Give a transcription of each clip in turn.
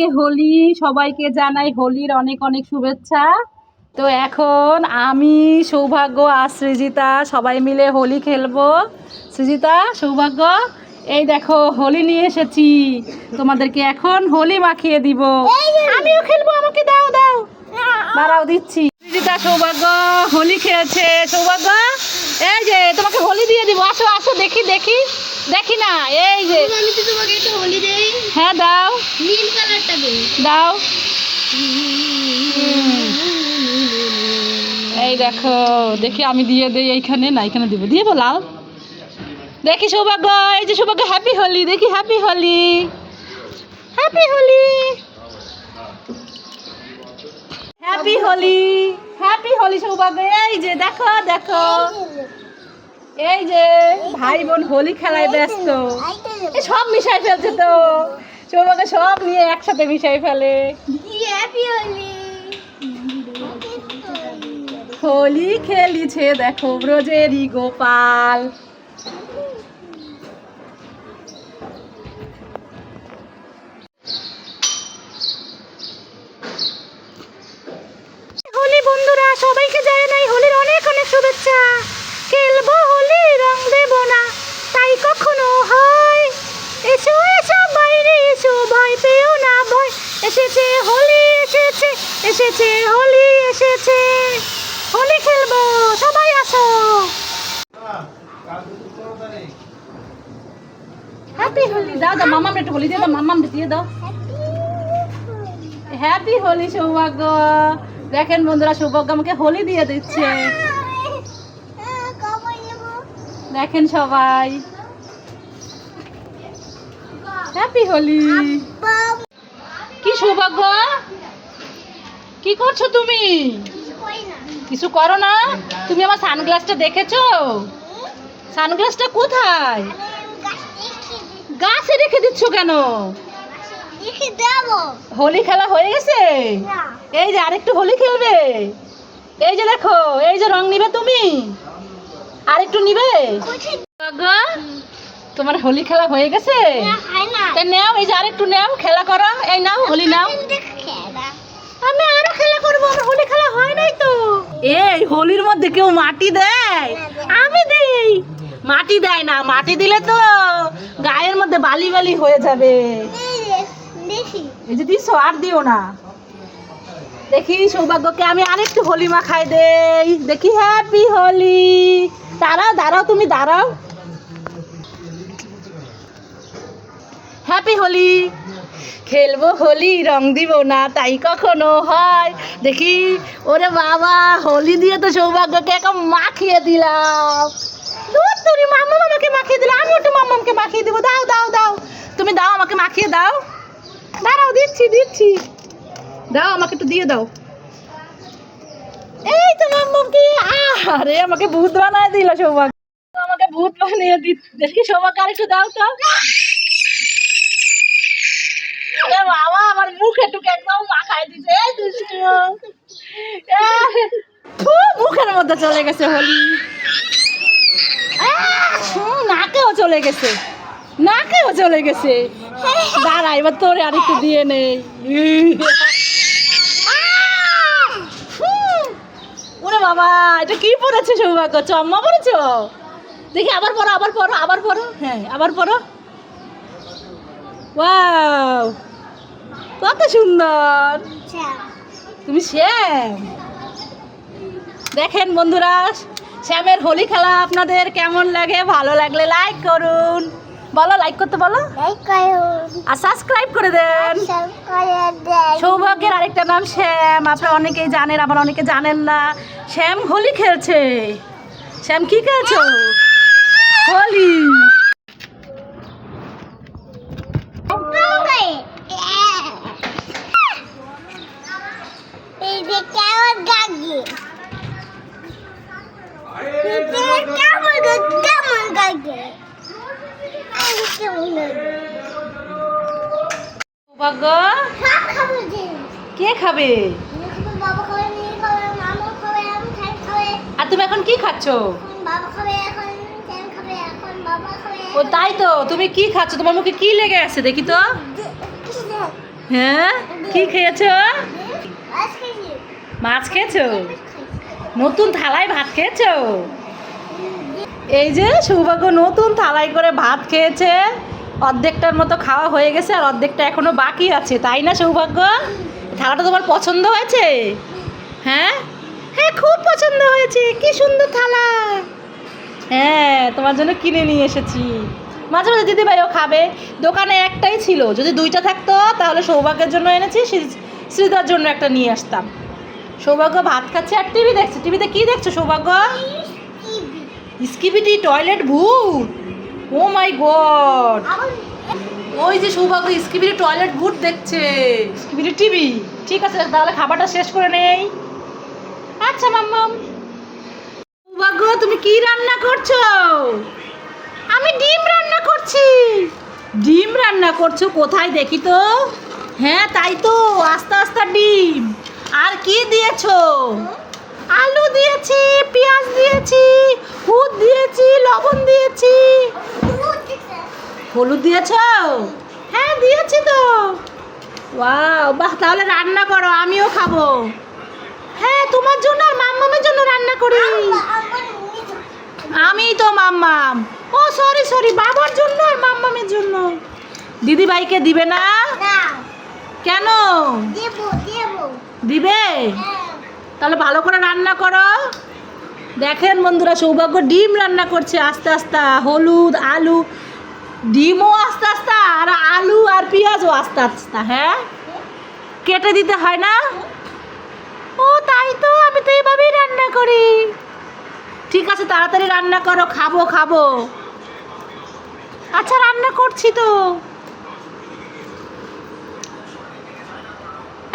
আজকে হোলি, সবাইকে জানাই হোলির অনেক অনেক শুভেচ্ছা। তো এখন আমি, সৌভাগ্য আর সৃজিতা সবাই মিলে হোলি খেলব। সৃজিতা, সৌভাগ্য, এই দেখো হোলি নিয়ে এসেছি। তোমাদেরকে এখন হোলি মাখিয়ে দিব। আমিও খেলব, আমাকে দাও দাও। দাঁড়াও, দিচ্ছি। সৃজিতা, সৌভাগ্য, হোলি খেয়েছে সৌভাগ্য, এই যে তোমাকে হোলি দিয়ে দিব। আসো আসো, দেখি দেখি। দেখি না এই যে। আমি তো তোমাকে একটা হোলি দেই হ্যাঁ দাও। নীল কালারটা দেই। দাও। এই দেখো দেখি আমি দিয়ে দেই এইখানে না এখানে দিব। দিয়ে লাল। দেখি সৌভাগ্য এই যে সৌভাগ্য হ্যাপি হোলি দেখি happy Holi happy Holi happy Holi happy Holi Soubhagya এই যে দেখো দেখো। এই যে ভাই বোন হোলি খেলায় ব্যস্ত। সব মিশাই ফেলছে তো। সৌভাগ্য সব নিয়ে একসাথে মিশাই ফেলে। হোলি হোলি খেলিছে দেখো ব্রজেরি গোপাল। এসেছে হোলি এসেছে। হোলি খেলব সবাই আসো। হ্যাপি হোলি দাও দাও মামাম একটু হোলি দিয়ে দাও মামাম দিয়ে দাও। হ্যাপি হোলি সৌভাগ্য। দেখেন বন্ধুরা সৌভাগ্য আমাকে হোলি দিয়ে দিচ্ছে। দেখেন সবাই। হ্যাপি হোলি কি সৌভাগ্য? কি করছ তুমি? কিছু করো না। তুমি আমার সানগ্লাসটা দেখেছ? সানগ্লাসটা কোথায়? গাছে রেখে দিচ্ছ কেন? হোলি খেলা হয়ে গেছে? এই যে আরেকটু হোলি খেলবে? এই যে দেখো এই যে রং নিবে তুমি? আরেকটু নিবে? তোমার হোলি খেলা হয়ে গেছে? তাই নাও এই যে আরেকটু নাও খেলা করো। এই নাও হোলি নাও। আমি আরও খেলা করব? আমার হোলি খেলা হয় নাই তো। এই হোলির মধ্যে কেউ মাটি দেয়? আমি দেই। মাটি দেয় না মাটি দিলে তো গায়ের মধ্যে বালি বালি হয়ে যাবে। এই যে দিছো আর দিও না। দেখি সৌভাগ্যকে আমি আরেকটু হোলি মাখাই দেই। দেখি হ্যাপি হোলি। দাঁড়াও দাঁড়াও তুমি দাঁড়াও। হ্যাপি হোলি। খেলব হোলি, রং দিব না, তাই কখনো হয়। দেখি, ওরে বাবা, হোলি দিয়ে তো সৌভাগ্যকে এখন মাখিয়ে দিলাম। দূর তুমি মাম্মা আমাকে মাখিয়ে দিলে আমি একটু মাখিয়ে দাও দাও দাও। তুমি দাও, আমাকে মাখিয়ে দাও। দাঁড়াও, দিচ্ছি দিচ্ছি। দাও, আমাকে একটু দিয়ে দাও। এই তো মাম্মামকে আরে আমাকে ভূত বানায় দিল সৌভাগ্য। আমাকে ভূত বানিয়ে দি দেখি, সৌভাগ্য আরেকটু দাও তো। বাবা, আমার মুখে টুকে একদম মাখাই দিছে। দুষ্টু। মুখের মধ্যে চলে গেছে হোলি। নাকেও চলে গেছে। নাকেও চলে গেছে। দাঁড়া, এবার তোরে আরেকটু দিয়ে নেই। ওরে বাবা, এটা কি পড়েছে সৌভাগ্য? চম্মা পড়েছো? দেখি, আবার পড়ো আবার পড়ো আবার পড়ো। হ্যাঁ আবার পড়ো। ওয়াও। কত সুন্দর। তুমি শ্যাম। দেখেন বন্ধুরা শ্যামের হোলি খেলা আপনাদের কেমন লাগে? ভালো লাগলে লাইক করুন। বলো লাইক করতে বলো। আর সাবস্ক্রাইব করে দেন। সৌভাগ্যের আরেকটা নাম শ্যাম। আপনারা অনেকেই জানেন আবার অনেকে জানেন না। শ্যাম হোলি খেলছে। শ্যাম কি খেলছো? হোলি এই যে কেমন গাগে কেমন কেমন গাগে কেমন সৌভাগ্য সব খাব যে কে খাবে বাবা খাবে মেয়ে খাবে মামা খাবে আমি খাই খাবে আর তুমি এখন কি খাচ্ছো? ও তাই তো তুমি কি খাচ্ছ? তোমার মুখে কি লেগে আছে? দেখি তো। হ্যাঁ? কি খেয়েছো। মাছ খেয়েছো? নতুন থালায় ভাত খেয়েছো? এই যে সৌভাগ্য নতুন থালায় করে ভাত খেয়েছে। অর্ধেকটার মতো খাওয়া হয়ে গেছে আর অর্ধেকটা এখনও বাকি আছে। তাই না সৌভাগ্য? থালাটা তোমার পছন্দ হয়েছে? হ্যাঁ? হ্যাঁ খুব পছন্দ হয়েছে। কি সুন্দর থালা। হ্যাঁ তোমার জন্য কিনে নিয়ে এসেছি। মাঝে মাঝে দিদিভাইও খাবে। দোকানে একটাই ছিল। যদি দুইটা থাকতো তাহলে সৌভাগ্যের জন্য এনেছি শ্রী- শ্রীদার জন্য একটা নিয়ে আসতাম। সৌভাগ্য ভাত খাচ্ছে আর টিভি দেখছে। টিভিতে কি দেখছ সৌভাগ্য? স্কিপিটি টয়লেট ভূত। Oh my god. ওই যে সৌভাগ্য স্কিপিটি টয়লেট ভূত দেখছে। Skibidi TV. ঠিক আছে তাহলে খাবারটা শেষ করে নেই। আচ্ছা মাম্মাম। সৌভাগ্য তুমি কি রান্না করছ? আমি ডিম রান্না করছি। ডিম রান্না করছ? কোথায় দেখি তো? হ্যাঁ তাই তো, আস্তে আস্তে ডিম। আর কি দিয়েছ? আলু দিয়েছি, পেঁয়াজ দিয়েছি, হলুদ দিয়েছি, লবণ দিয়েছি। হলুদ দিয়েছ? হ্যাঁ দিয়েছি তো। ওয়াও, বাহ, তাহলে রান্না করো, আমিও খাব। তোমার জন্য আর মাম্মামের জন্য রান্না করি। আমি তো মাম্মাম। ও সরি সরি বাবার জন্য আর মাম্মামের জন্য। দিদি ভাইকে দিবে না? কেন? দেবো হ্যাঁ। তাহলে ভালো করে রান্না করো। দেখেন বন্ধুরা সৌভাগ্য ডিম রান্না করছে আস্তে আস্তে। হলুদ আলু ডিমও আস্তে আস্তে আর আলু আর পেঁয়াজও আস্তে আস্তে হ্যাঁ? কেটে দিতে হয় না? ও, তাই তো, আমি তো এইভাবেই রান্না করি। ঠিক আছে, তাড়াতাড়ি রান্না করো, খাব খাব। আচ্ছা রান্না করছি তো।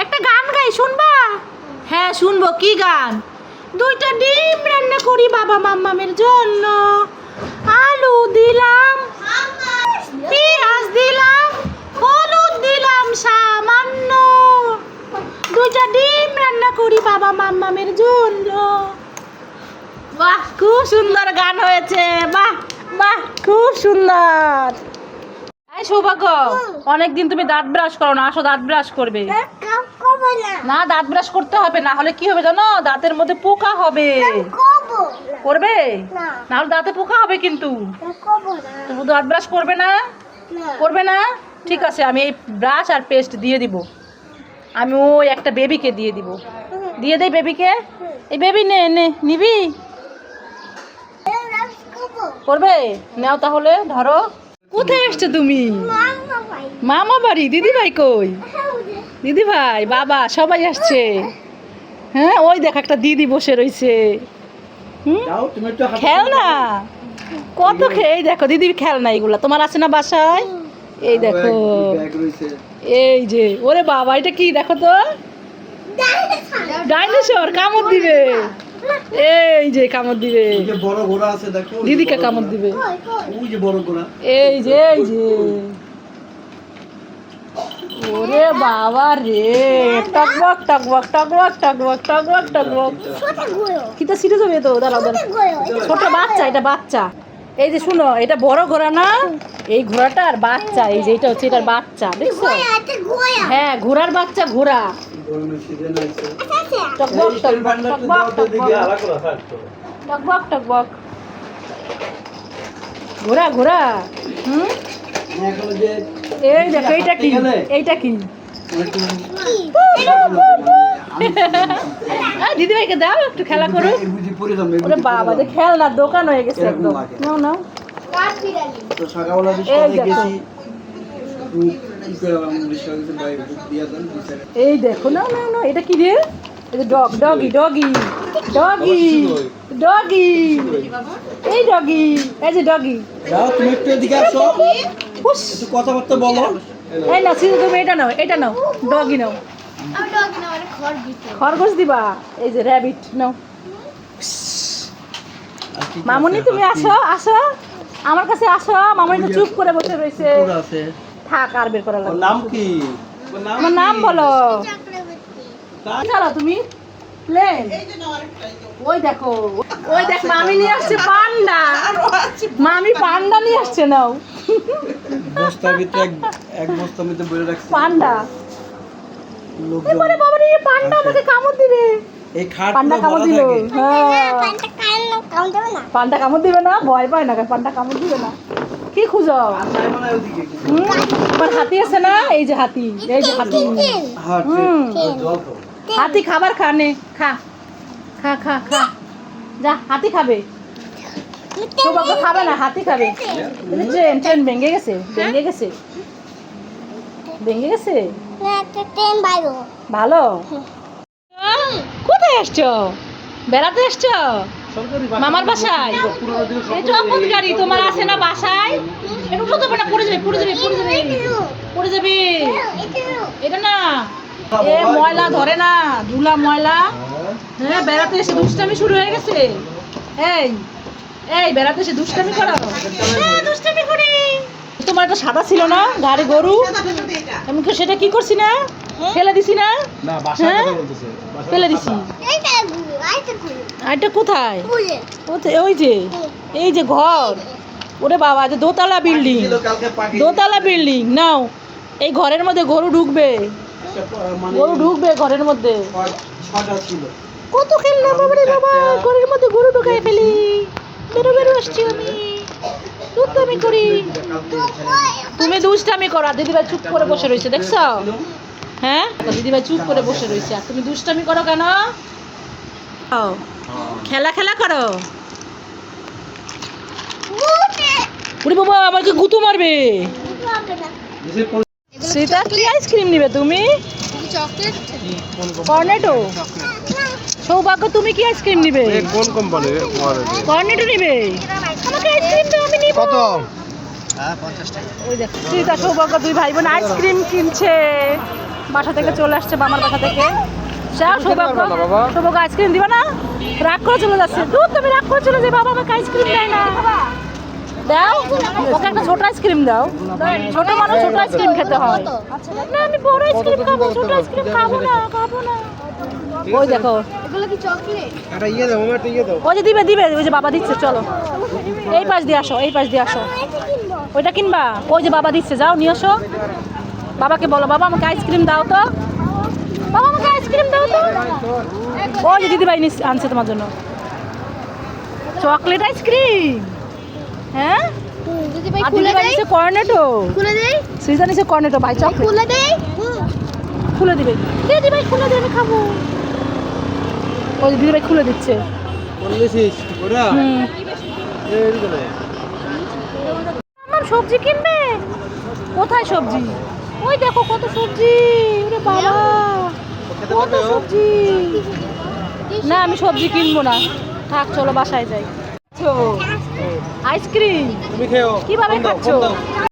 একটা গান গাই, শুনবা? হ্যাঁ শুনব, কি গান? দুইটা ডিম রান্না করি বাবা মাম্মামের জন্য। আলু দিলাম, পেঁয়াজ দিলাম, হলুদ দিলাম সামান্য। দুইটা ডিম রান্না করি বাবা মাম্মামের জন্য। বাহ খুব সুন্দর গান হয়েছে। বাহ বাহ খুব সুন্দর। সৌভাগ্য অনেকদিন তুমি দাঁত ব্রাশ করো না আসো দাঁত ব্রাশ করবে। না দাঁত ব্রাশ করতে হবে না হলে কি হবে জানো? দাঁতের মধ্যে পোকা হবে। করবে? না হলে দাঁতে পোকা হবে কিন্তু। তুমি দাঁত ব্রাশ করবে না। করবে না? ঠিক আছে আমি এই ব্রাশ আর পেস্ট দিয়ে দিব। আমি ওই একটা বেবিকে দিয়ে দিব। দিয়ে দেই বেবিকে এই বেবি নে নে নিবি? করবে? নাও তাহলে ধরো। কোথায় এসছো তুমি? মামা বাড়ি দিদি ভাই কই? দিদি ভাই বাবা সবাই আসছে। হ্যাঁ ওই দেখ একটা দিদি বসে রয়েছে হাতে খেলনা? কত খেয়ে দেখো দিদি খেল না এগুলা। তোমার আছে না বাসায়? এই দেখো। এই যে ওরে বাবা এটা কি দেখো তো? ডাইনোসর কামড় দিবে। এই যে কামড় দিবে। বড় ঘোড়া আছে দেখো দিদিকে কামড় দিবে। ওই যে বড় ঘোড়া। এই যে এই যে। ওরে বাবা রে টকবক টকবক টকবক টকবক টকবক টকবক ছোটগুলো কি তো সিরিজ হবে তো? দাঁড়াও দাঁড়াও। ছোট বাচ্চা এটা বাচ্চা। এই যে শুনো এটা বড় ঘোড়া না? এই ঘোড়াটার বাচ্চা এই যে এটা হচ্ছে এটার বাচ্চা দেখছ? হ্যাঁ ঘোড়ার বাচ্চা ঘোড়া। টকবক টকবক ঘোড়া ঘোড়া। হুম? এই দেখো এইটা কি? এইটা কি? দিদিভাইকে দাও একটু খেলা করো ওরে বাবা যে খেলনার দোকান হয়ে গেছে একদম। নাও নাও। তো সকালবেলা এই রিক্সাতে দেখো। গেছি এই না না না এটা কি রে? Dog doggy doggy doggy doggy এই ডগি এই যে ডগি। যাও তুমি একটু এদিকে আসো। একটু কথাবার্তা বলো। এই না সিধু তুমি এটা নাও এটা নাও ডগি নাও। আমি ডগ না মানে ঘর দিতে খরগোশ দিবা এই যে র্যাবিট নাও। মামুনি তুমি আসো আসো। আমার কাছে আসো। মামুনি তো চুপ করে বসে রয়েছে। থাক আর বের করা লাগবে নাম কি? আমার নাম বলো। তুমি। প্লেন ওই দেখো। ওই দেখ মামি নিয়ে আসছে পান্ডা। মামি পান্ডা নিয়ে আসছে নাও। বস্তার ভিতরে এক এক বস্তার মধ্যে বলে রাখছি। পান্ডা। লোকজন বাবা রে পান্ডা আমাকে কামড় দিবে। এই খাট পান্ডা কামড় দিল। হ্যাঁ। পান্ডা কামড় দিবে না? ভয় পায় না পান্ডা কামড় দিবে না। কি খুঁজো? হুম? আমার হাতি আছে না? এই যে হাতি এই যে হাতি। হ্যাঁ জল হাতি খাবার খানে খা। খা খা খা। যা হাতি খাবে। খাবে না হাতি খাবে। ট্রেন ট্রেন ভেঙে গেছে ভেঙে গেছে। ভেঙে গেছে? ভালো। কোথায় এসছো বেড়াতে এসছো মামার বাসায়? গাড়ি তোমার আছে না বাসায়? উঠো তো না পড়ে যাবে পড়ে যাবে পড়ে যাবে। পড়ে যাবে। এটা না এ ময়লা ধরে না ধুলা ময়লা। হ্যাঁ বেড়াতে এসে দুষ্টামি শুরু হয়ে গেছে। এই এই বেড়াতে এসে দুষ্টামি করো। হ্যাঁ, দুষ্টামি করি। তোমার একটা সাদা ছিল না গাড়ি গরু। আমি কি সেটা কি করছি না? ফেলে দিছি না? না হ্যাঁ? ফেলে দিছি। এটা কোথায়? ওই যে এই যে ঘর। ওরে বাবা যে দোতলা বিল্ডিং। দোতলা বিল্ডিং নাও। এই ঘরের মধ্যে গরু ঢুকবে। মানে গরু ঢুকবে ঘরের মধ্যে। কত খেললাম বাবা বাবা ঘরের মধ্যে গরু ঢুকাই ফেলি। বেরো বেরো আসছি আমি। দুষ্টামি করি। তুমি দুষ্টামি করো দিদিভাই চুপ করে বসে রয়েছে দেখছ? হ্যাঁ? দিদিভাই চুপ করে বসে রয়েছে। আর তুমি দুষ্টামি করো কেন? ও, খেলা খেলা করো। উড়ি বাবা আমাকে গুতু মারবে? সীতা কি আইসক্রিম নিবে তুমি? কর্নেটো? সৌভাগ্য তুমি কি আইসক্রিম নিবে? কোন কোম্পানি কর্নেটো নিবে? আমাকে আইসক্রিম দাও আমি নিব। কত? ওই দেখ সীতা সৌভাগ্য দুই ভাই বোন আইসক্রিম কিনছে। বাসা থেকে চলে আসছে বাবার বাসা থেকে। যাও সৌভাগ্য সৌভাগ্য আইসক্রিম দিবা না? রাগ করে চলে যাচ্ছে। দূর তুমি রাগ করে চলে যাই বাবা আমাকে আইসক্রিম দেয় না। দাও ওকে একটা ছোট আইসক্রিম দাও। ছোট মানুষ ছোট আইসক্রিম খেতে হয়। না আমি বড় আইসক্রিম খাব ছোট আইসক্রিম খাব না খাব না। ওই দেখো। এগুলো কি চকলেট? একটা ইয়ে দাও ইয়ে দাও। ওই যে দিবে দিবে ওই যে বাবা দিচ্ছে চলো। এই পাশ দিয়ে আসো এই পাশ দিয়ে আসো। ওইটা কিনবা? ওই যে বাবা দিচ্ছে যাও নিয়ে আসো বাবাকে বলো বাবা আমাকে আইসক্রিম দাও তো। বাবা আমাকে আইসক্রিম দাও তো। ওই যে দিদিভাই আনছে তোমার জন্য। Chocolate ice cream. হ্যাঁ? ভাই কর্নেটো খুলে দেই। কর্নেটো ভাই চকলেট। খুলে দেই। খুলে দিবে। দিদিভাই খুলে দেবে খাব। ওই যে দিদিভাই খুলে দিচ্ছে। ওরা? হুম। সবজি কিনবে? কোথায় সবজি? ওই দেখো কত সবজি। ওরে বাবা কত সবজি। না আমি সবজি কিনবো না। থাক চলো বাসায় যাই। আইসক্রিম? কীভাবে খাচ্ছ।